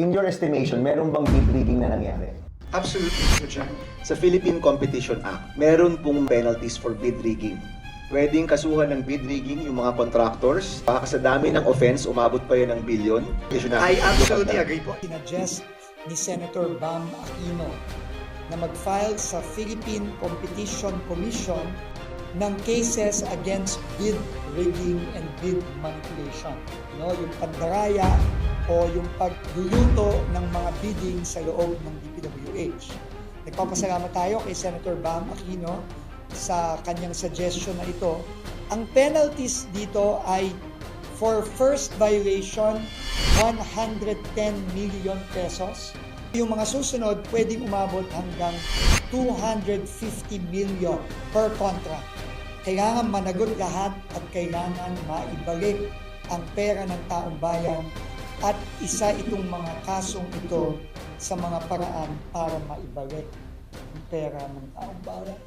In your estimation, meron bang bid rigging na nangyari? Absolutely, Mr. Chair. Sa Philippine Competition Act, meron pong penalties for bid rigging. Pwedeng kasuhan ng bid rigging yung mga contractors. Baka sa dami ng offense, umabot pa yun ng billion. I absolutely agree po. Sinuggest ni Senator Bam Aquino na mag-file sa Philippine Competition Commission ng cases against bid rigging and bid manipulation. No, yung pandaraya o yung pagluluto ng mga bidding sa loob ng DPWH. Nagpapasalamat tayo kay Senator Bam Aquino sa kanyang suggestion na ito. Ang penalties dito ay for first violation 110 million pesos. Yung mga susunod pwedeng umabot hanggang 250 million per contract. Kailangan managot lahat at kailangan maibalik ang pera ng taong bayan at isa itong mga kasong ito sa mga paraan para maibalik ang pera ng taong bayan.